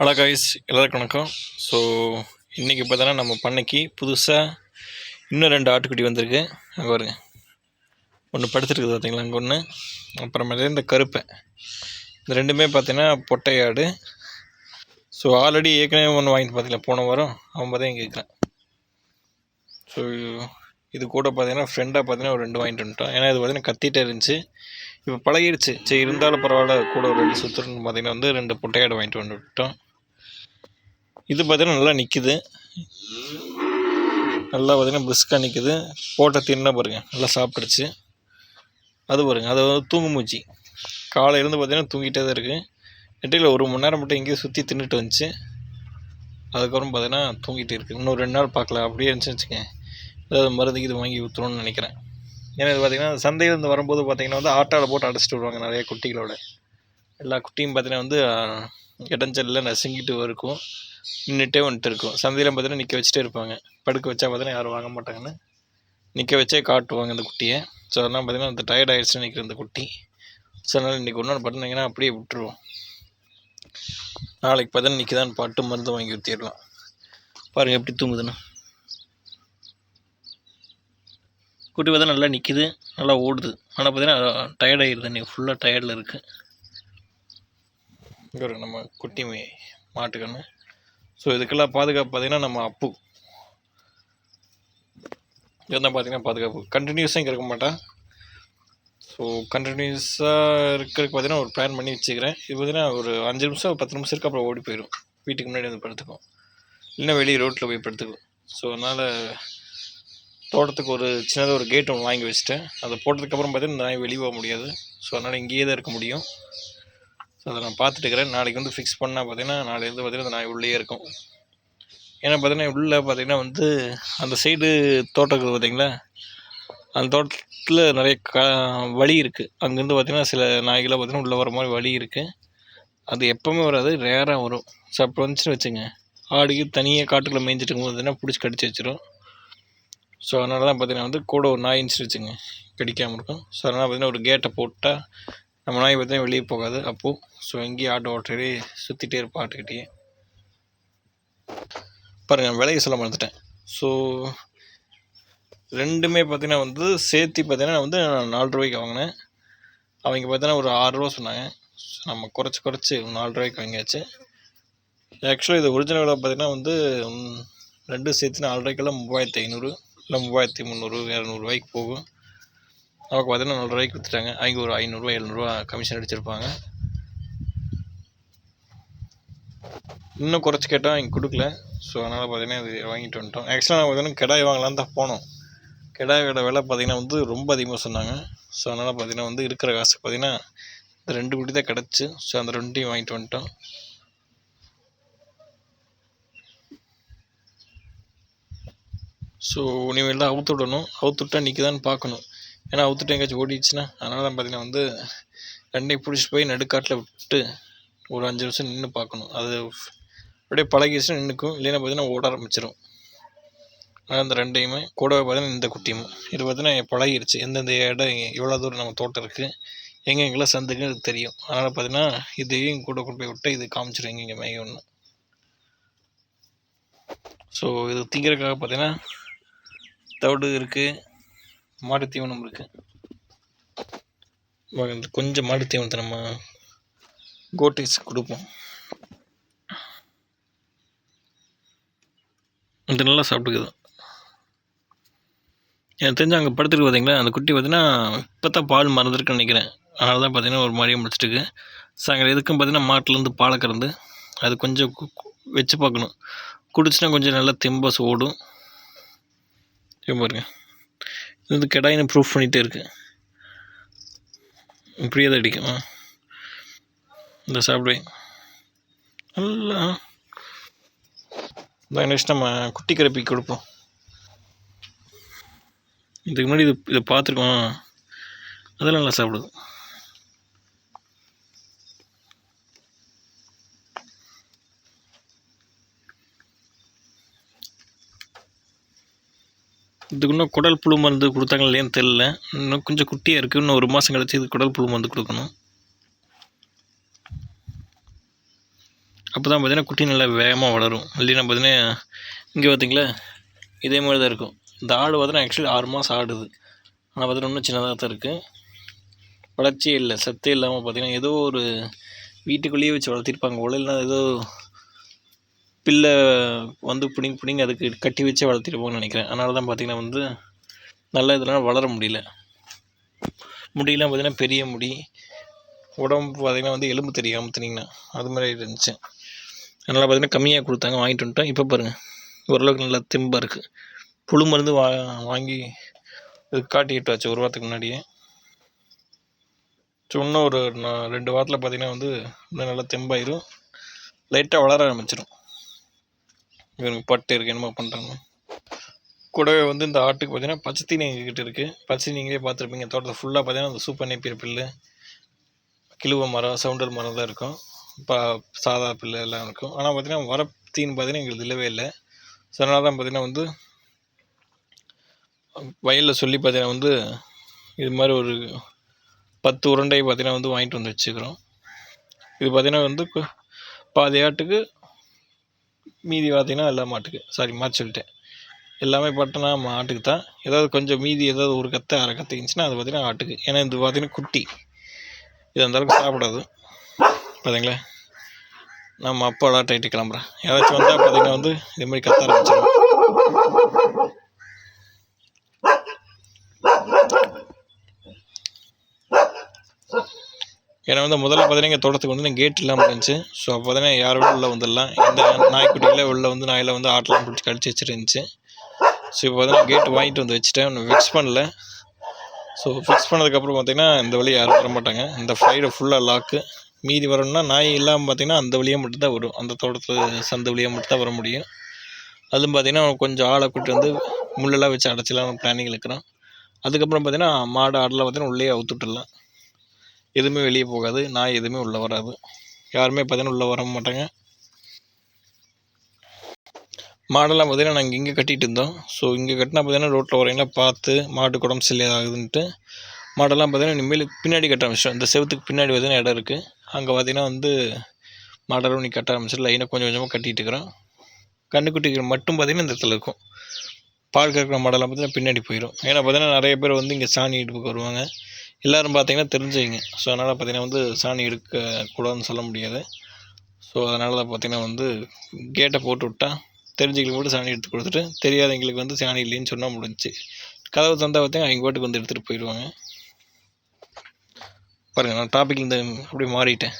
Hello guys எல்லாருக்கும் வணக்கம். So இன்றைக்கி பார்த்தோன்னா நம்ம பண்ணைக்கு புதுசாக இன்னும் ரெண்டு ஆட்டுக்குட்டி வந்திருக்கு. அங்கே வருங்க ஒன்று படுத்துருக்குது பார்த்தீங்களா அங்கே ஒன்று அப்புறமேலே இந்த கருப்பை. இந்த ரெண்டுமே பார்த்தீங்கன்னா பொட்டையாடு. ஸோ ஆல்ரெடி ஏற்கனவே ஒன்று வாங்கிட்டு பார்த்தீங்களா போன வாரம்? அவன் பார்த்தா இங்கே இருக்கிறான் ஸோ இது கூட பார்த்தீங்கன்னா ஃப்ரெண்டாக பார்த்தீங்கன்னா ஒரு ரெண்டு வாங்கிட்டு வந்துட்டோம். ஏன்னா இது பார்த்தீங்கன்னா கத்திட்டே இருந்துச்சு. இப்போ பழகிடுச்சு. சரி இருந்தாலும் பரவாயில்ல கூட ஒரு ரெண்டு சுற்றுன்னு பார்த்தீங்கன்னா வந்து ரெண்டு பொட்டையாடு வாங்கிட்டு வந்துவிட்டோம் இது பார்த்தீங்கன்னா நல்லா நிற்கிது நல்லா பார்த்தீங்கன்னா பிரிஸ்காக நிற்கிது போட்ட தின்னா பாருங்க நல்லா சாப்பிட்டுருச்சு. அது பாருங்கள் அது வந்து தூங்கு மூச்சு. காலையிலேருந்து பார்த்தீங்கன்னா தூங்கிட்டே தான் இருக்குது இடையில ஒரு மணி நேரம் மட்டும் எங்கேயும் சுற்றி தின்னுட்டு வந்துச்சு. அதுக்கப்புறம் பார்த்தீங்கன்னா தூங்கிட்டு இருக்குது இன்னும் ரெண்டு நாள் பார்க்கல. அப்படியே இருந்துச்சு வச்சுக்கேன் ஏதாவது மருந்து இது வாங்கி ஊற்றணும்னு நினைக்கிறேன். ஏன்னா இது பார்த்திங்கன்னா சந்தையிலேருந்து வரும்போது பார்த்திங்கன்னா வந்து ஆட்டாவில் போட்டு அடைச்சிட்டு வருவாங்க நிறைய குட்டிகளோட. எல்லா குட்டியும் பார்த்திங்கன்னா வந்து இடஞ்சலில் நசுங்கிட்டு இருக்கும். நின்றுட்டே வந்துட்டு இருக்கும். சந்தையில் பார்த்தீங்கன்னா நிற்க வச்சுட்டே இருப்பாங்க. படுக்க வச்சா பார்த்தீங்கன்னா யாரும் வாங்க மாட்டாங்கன்னு. நிற்க வச்சே காட்டுவாங்க இந்த குட்டியை. ஸோ அதெல்லாம் பார்த்தீங்கன்னா அந்த டயர்ட் ஆகிடுச்சு நிற்கிற இந்த குட்டி. ஸோ அதனால் இன்றைக்கி ஒன்று பண்ணிங்கன்னா அப்படியே விட்டுருவோம். நாளைக்கு பார்த்தீங்கன்னா நிற்கிதான் பாட்டு மருந்து வாங்கி ஊற்றிடலாம் பாருங்கள் எப்படி தூங்குதுன்னு. குட்டி பார்த்தா நல்லா நிற்கிது நல்லா ஓடுது. ஆனால் பார்த்தீங்கன்னா டயர்ட் ஆகிடுது நீ ஃபுல்லாக டயர்டில் இருக்குது இங்கே ஒரு நம்ம குட்டி மாட்டுக்கணும் மாட்டுக்கண்ணு ஸோ இதுக்கெல்லாம் பாதுகாப்பு பார்த்தீங்கன்னா நம்ம அப்பு. இதுதான் பார்த்தீங்கன்னா பாதுகாப்பு. கண்டினியூஸாக இங்கே இருக்க மாட்டேன் ஸோ கண்டினியூஸாக இருக்கிறதுக்கு பார்த்தீங்கன்னா ஒரு பிளான் பண்ணி வச்சுக்கிறேன். இது பார்த்தீங்கன்னா ஒரு அஞ்சு நிமிஷம் பத்து நிமிஷம் இருக்கு அப்புறம் ஓடி போயிடும் வீட்டுக்கு முன்னாடி வந்து படுத்துக்கும். இல்லைன்னா வெளியே ரோட்டில் போய் படுத்துக்கும். ஸோ அதனால் தோட்டத்துக்கு ஒரு சின்னதாக ஒரு கேட் ஒன்று வாங்கி வச்சுட்டேன். அதை போட்டதுக்கப்புறம் பார்த்தீங்கன்னா நாய் வெளியே போக முடியாது. ஸோ அதனால் இங்கேயே தான் இருக்க முடியும். அதை நான் பார்த்துட்டு இருக்கிறேன் நாளைக்கு வந்து ஃபிக்ஸ் பண்ணால் பார்த்தீங்கன்னா நாளையிலேருந்து பார்த்தீங்கன்னா அந்த நாய் உள்ளே இருக்கும். ஏன்னா பார்த்தீங்கன்னா உள்ளே பார்த்தீங்கன்னா வந்து அந்த சைடு தோட்டம் இருக்குது பார்த்தீங்களா அந்த தோட்டத்தில் நிறைய க வழி இருக்குது அங்கேருந்து பார்த்தீங்கன்னா சில நாய்களை பார்த்தீங்கன்னா உள்ளே வர மாதிரி வழி இருக்குது அது எப்போவுமே வராது ரேராக வரும். ஸோ அப்போ வந்துச்சுன்னு வச்சுங்க ஆடுக்கு தனியாக காட்டுக்குள்ளே மேய்ஞ்சிட்டு இருக்கும்போது பார்த்தீங்கன்னா பிடிச்சி கடிச்சு வச்சிடும் ஸோ அதனால தான் பார்த்தீங்கன்னா வந்து கூட ஒரு நாய் இருந்துச்சு வச்சுங்க கடிக்காமல் இருக்கும். ஸோ அதனால் பார்த்தீங்கன்னா ஒரு கேட்டை போட்டால் நம்ம நாய் பார்த்தீங்கன்னா வெளியே போகாது. அப்போது ஸோ எங்கேயும் ஆட்டோ ஓட்டுறே சுற்றிட்டே இருப்போம் ஆட்டுக்கிட்டேயே. பாருங்கள் விலையை சொல்ல மறந்துட்டேன். ஸோ ரெண்டுமே பார்த்தீங்கன்னா வந்து சேர்த்து பார்த்தீங்கன்னா வந்து நான் நாலு ரூபாய்க்கு வாங்கினேன். அவங்க பார்த்தீங்கன்னா ஒரு ஆறு ரூபா சொன்னாங்க. ஸோ நம்ம குறைச்சி குறைச்சி நாலு ரூபாய்க்கு வாங்கியாச்சு. ஆக்சுவலாக இது ஒரிஜினல் விலை பார்த்தீங்கன்னா வந்து ரெண்டு சேர்த்து நாலு ரூபாய்க்கெல்லாம் மூவாயிரத்தி ஐநூறு இல்லை மூவாயிரத்தி முந்நூறு இரநூறுவாய்க்கு போகும். நமக்கு பார்த்தீங்கன்னா நாலு ரூபாய்க்கு விற்றுட்டாங்க அவங்க ஒரு ஐநூறுரூவா எழுநூறுவா கமிஷன் அடிச்சிருப்பாங்க. இன்னும் குறைச்சி கேட்டால் அவங்க கொடுக்கல. ஸோ அதனால் பார்த்தீங்கன்னா இது வாங்கிட்டு வந்துட்டோம். ஆக்சுவலாக நான் பார்த்தீங்கன்னா கிடாய் வாங்கலான்னு தான் போனோம். கிடாயோட விலை பார்த்திங்கன்னா வந்து ரொம்ப அதிகமாக சொன்னாங்க. ஸோ அதனால் பார்த்திங்கன்னா வந்து இருக்கிற காசுக்கு பார்த்தீங்கன்னா ரெண்டு குட்டி தான் கிடச்சி. ஸோ அந்த ரெண்டையும் வாங்கிட்டு வந்துட்டோம். ஸோ இனிமேல் தான் அவுத்து விடணும். அவுத்து விட்டா நிற்குதான்னு பார்க்கணும். ஏன்னா அவுத்துட்டு எங்கேயாச்சும் ஓடிடுச்சுன்னா அதனால தான் பார்த்தீங்கன்னா வந்து ரெண்டையும் பிடிச்சிட்டு போய் நடுக்காட்டில் விட்டு ஒரு அஞ்சு நிமிஷம் நின்று பார்க்கணும். அது அப்படியே பழகிடுச்சுன்னா நின்றுக்கும் இல்லைன்னா பார்த்தீங்கன்னா ஓட ஆரம்பிச்சிடும் அதனால் அந்த ரெண்டையுமே கூட பார்த்தீங்கன்னா இந்த குட்டியும். இது பார்த்தீங்கன்னா பழகிடுச்சு. எந்தெந்த இடம் எவ்வளோ தூரம் நம்ம தோட்டம் இருக்குது எங்கெங்கெல்லாம் சந்துக்குன்னு தெரியும். அதனால் பார்த்தீங்கன்னா இதையும் கூட கொண்டு போய் விட்டு இது காமிச்சிடும் எங்கெங்கே மேய ஒன்று ஸோ இது திங்கிறதுக்காக பார்த்தீங்கன்னா தவிடு இருக்குது மாட்டு தீவனம் இருக்குது கொஞ்சம் மாட்டு தீவனத்தை நம்ம கோட்டைஸ் கொடுப்போம். இது நல்லா சாப்பிட்டுக்குது. எனக்கு தெரிஞ்சு அங்கே படுத்துருக்கு பார்த்தீங்களா அந்த குட்டி பார்த்தீங்கன்னா இப்போ தான் பால் மறந்துருக்குன்னு நினைக்கிறேன். அதனால தான் பார்த்தீங்கன்னா ஒரு மாதிரியே முடிச்சிட்டுருக்கு. சாயங்காலம் எதுக்கும் பார்த்தீங்கன்னா மாட்டிலேருந்து பாலை கறந்து அது கொஞ்சம் கு- வச்சு பார்க்கணும். குடிச்சுன்னா கொஞ்சம் நல்லா திம்பஸ் ஓடும் பாருங்க. இது வந்து கெடாயின்னு ப்ரூஃப் பண்ணிகிட்டே இருக்கு. இப்படியே தான் அடிக்கும். ஆ. இந்த சாப்பிடுவேன் நல்லா. இந்த நெக்ஸ்ட் நம்ம குட்டி கரப்பி கொடுப்போம். இதுக்கு முன்னாடி இது இதை பார்த்துருக்கோம். அதெல்லாம் நல்லா சாப்பிடுது. இதுக்கு இன்னும் குடல் புழு மருந்து கொடுத்தாங்க இல்லையான்னு தெரில இன்னும் கொஞ்சம் குட்டியாக இருக்குது இன்னும் ஒரு மாதம் கழிச்சு இது குடல் புழு மருந்து கொடுக்கணும். அப்போ தான் பார்த்தீங்கன்னா குட்டி நல்லா வேகமாக வளரும். இல்லைன்னா பார்த்தீங்கன்னா இங்கே பார்த்தீங்களா இதே மாதிரி தான் இருக்கும். இந்த ஆடு பார்த்தீங்கன்னா ஆக்சுவலி ஆறு மாதம் ஆடுது. ஆனால் பார்த்தீங்கன்னா இன்னும் சின்னதாக தான் இருக்குது வளர்ச்சியே இல்லை. சத்தே இல்லாமல் பார்த்தீங்கன்னா ஏதோ ஒரு வீட்டுக்குள்ளேயே வச்சு வளர்த்திருப்பாங்க உடல்னா ஏதோ பில்லை வந்து பிடிங்கி பிடிங்கி அதுக்கு கட்டி வச்சே வளர்த்திருப்போம்னு நினைக்கிறேன். அதனால தான் பார்த்தீங்கன்னா வந்து நல்ல இதெல்லாம் வளர முடியல. முடியெல்லாம் பார்த்திங்கன்னா பெரிய முடி. உடம்பு பார்த்தீங்கன்னா வந்து எலும்பு தெரியாமல் அமுத்துனீங்கன்னா அது மாதிரி இருந்துச்சு. அதனால் பார்த்தீங்கன்னா கம்மியாக கொடுத்தாங்க வாங்கிட்டு வந்துட்டோம். இப்போ பாருங்கள் ஓரளவுக்கு நல்லா தெம்பாக இருக்குது புழு மருந்து வா வாங்கி இது காட்டிக்கிட்டு வச்சு ஒரு வாரத்துக்கு முன்னாடியே. ஸோ இன்னும் ஒரு நா- ரெண்டு வாரத்தில் பார்த்தீங்கன்னா வந்து நல்லா தெம்பாயிரும். லைட்டாக வளர ஆரம்பிச்சிடும் இவனுக்கு பட்டு இருக்கு என்னமோ பண்ணுறாங்க கூடவே வந்து இந்த ஆட்டுக்கு பார்த்தீங்கன்னா பச்சை தீனி எங்ககிட்ட இருக்குது பச்சை நீங்களே பார்த்துருப்பீங்க. தோட்டத்தை ஃபுல்லாக பார்த்தீங்கன்னா அந்த சூப்பர் நேப்பியர் பில்லு கிழுவ மரம் சவுண்டர் மரம் தான் இருக்கும். இப்போ சாதா பில்லு எல்லாம் இருக்கும். ஆனால் பார்த்தீங்கன்னா வர தீன் பார்த்தீங்கன்னா எங்களுக்கு இல்லவே இல்லை. ஸோ அதனால தான் பார்த்தீங்கன்னா வந்து வயலில் சொல்லி பார்த்தீங்கன்னா வந்து இது மாதிரி ஒரு பத்து உருண்டை பார்த்தீங்கன்னா வந்து வாங்கிட்டு வந்து வச்சுக்கிறோம். இது பார்த்தீங்கன்னா வந்து பாதி ஆட்டுக்கு மீதி பார்த்தீங்கன்னா எல்லா மாட்டுக்கு. சாரி மாற்றி சொல்லிட்டேன். எல்லாமே பார்த்தோன்னா மாட்டுக்கு தான். ஏதாவது கொஞ்சம் மீதி ஏதாவது ஒரு கத்தை அரை கத்தை இருந்துச்சுன்னா அது பார்த்தீங்கன்னா ஆட்டுக்கு. ஏன்னா இது பார்த்தீங்கன்னா குட்டி. இது அந்தளவுக்கு சாப்பிடாது. பார்த்தீங்களா நம்ம அப்பா டைட்டு கிளம்புறேன். யாராச்சும் வந்தால் பார்த்தீங்கன்னா வந்து இதுமாதிரி கத்த ஆரம்பிச்சிடும் ஏன்னா வந்து முதல்ல பார்த்தீங்கன்னா தோட்டத்துக்கு வந்து கேட் இல்லாமல் இருந்துச்சு. ஸோ அப்போ பார்த்தீங்கன்னா யாரோட உள்ளே வந்துடலாம். இந்த நாய்க்குட்டியில் உள்ளே வந்து நாயில் வந்து ஆட்டெலாம் பிடிச்சி கடிச்சு வச்சுருந்துச்சு ஸோ இப்போ பார்த்தீங்கன்னா கேட் வாங்கிட்டு வந்து வச்சுட்டேன். ஒன்றும் ஃபிக்ஸ் பண்ணல. ஸோ ஃபிக்ஸ் பண்ணதுக்கப்புறம் பார்த்தீங்கன்னா இந்த வழியை யாரும் வர மாட்டாங்க. இந்த ஃப்ரைடை ஃபுல்லாக லாக்கு மீதி வரணும்னா நாய் இல்லாமல் பார்த்தீங்கன்னா அந்த வழியாக மட்டும்தான் வரும். அந்த தோட்டத்தில் சந்த வழியாக மட்டும்தான் வர முடியும். அதுவும் பார்த்திங்கன்னா கொஞ்சம் ஆளை கூட்டி வந்து முள்ளெல்லாம் வச்சு அடைச்சிலாம் பிளானிங் இருக்கிறோம் அதுக்கப்புறம் பார்த்தீங்கன்னா மாடு ஆடெல்லாம் பார்த்தீங்கன்னா உள்ளே அவுத்துட்டுலாம் எதுவுமே வெளியே போகாது. நாய் எதுவுமே உள்ளே வராது. யாருமே பார்த்தீங்கன்னா உள்ளே வர மாட்டாங்க. மாடெல்லாம் பார்த்தீங்கன்னா நாங்கள் இங்கே கட்டிகிட்டு இருந்தோம். ஸோ இங்கே கட்டினா பார்த்தீங்கன்னா ரோட்டில் வரீங்களா பார்த்து மாட்டுக்கு உடம்பு ஆகுதுன்ட்டு மாடெல்லாம் பார்த்தீங்கன்னா இனிமேல் பின்னாடி கட்ட ஆரம்பிச்சிட்டோம். இந்த செவத்துக்கு பின்னாடி பார்த்தீங்கன்னா இடம் இருக்குது அங்கே பார்த்தீங்கன்னா வந்து மாடெல்லாம் நீ கட்ட ஆரம்பிச்சிட்டு லைனாக கொஞ்சம் கொஞ்சமாக கட்டிகிட்டு இருக்கிறோம். கண்ணுக்குட்டிகள் மட்டும் பார்த்தீங்கன்னா இந்த இடத்துல இருக்கும். பால் கறக்கிற மாடெல்லாம் பார்த்தீங்கன்னா பின்னாடி போயிடும் ஏன்னா பார்த்தீங்கன்னா நிறைய பேர் வந்து இங்கே சாணி எடுப்புக்கு வருவாங்க. எல்லோரும் பார்த்தீங்கன்னா தெரிஞ்சவங்க. ஸோ அதனால் பார்த்தீங்கன்னா வந்து சாணி எடுக்கக்கூடாதுன்னு சொல்ல முடியாது. ஸோ அதனால் தான் பார்த்தீங்கன்னா வந்து கேட்டை போட்டு விட்டா தெரிஞ்சவங்களுக்கு மட்டும் சாணி எடுத்து கொடுத்துட்டு தெரியாதவங்களுக்கு வந்து சாணி இல்லைன்னு சொன்னால் முடிஞ்சு. கதவு தந்தால் பார்த்தீங்கன்னா அவங்க பாட்டுக்கு வந்து எடுத்துகிட்டு போயிடுவாங்க. பாருங்கள் நான் டாபிக் இந்த அப்படியே மாறிட்டேன்.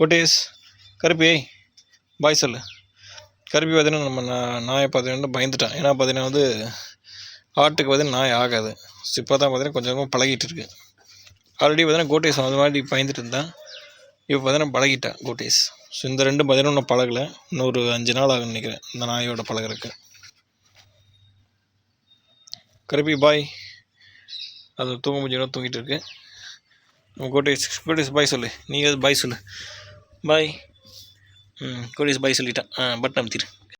கோட்டேஸ் கருப்பி பாய் சொல்லு. கருப்பி பார்த்தீங்கன்னா நம்ம நான் நாயை பார்த்தீங்கன்னா பயந்துட்டான். ஏன்னா பார்த்தீங்கன்னா வந்து ஆட்டுக்கு பார்த்தீங்கன்னா நாய் ஆகாது. ஸோ இப்போ தான் பார்த்தீங்கன்னா கொஞ்சம் கொஞ்சமாக பழகிட்டு இருக்கு. ஆல்ரெடி பார்த்தீங்கன்னா கோட்டேஸ் அந்த மாதிரி பயந்துட்டு இருந்தேன். இப்போ பார்த்தீங்கன்னா பழகிட்டான் கோட்டேஸ் ஸோ இந்த ரெண்டு பார்த்தீங்கன்னா இன்னும் பழகலை. இன்னும் ஒரு அஞ்சு நாள் ஆகும்னு நினைக்கிறேன். இந்த நாயோட பழகுறதுக்கு. கருப்பி பாய் அது தூங்க முடிஞ்சு தூங்கிட்டு இருக்கு. நம்ம கோட்டேஸ் கோட்டேஸ் பாய் சொல்லு. நீங்கள் பாய் சொல்லு. பாய் ம் கோட்டேஸ் பாய் சொல்லிட்டேன். ஆ பட்டன் அமுத்திடு.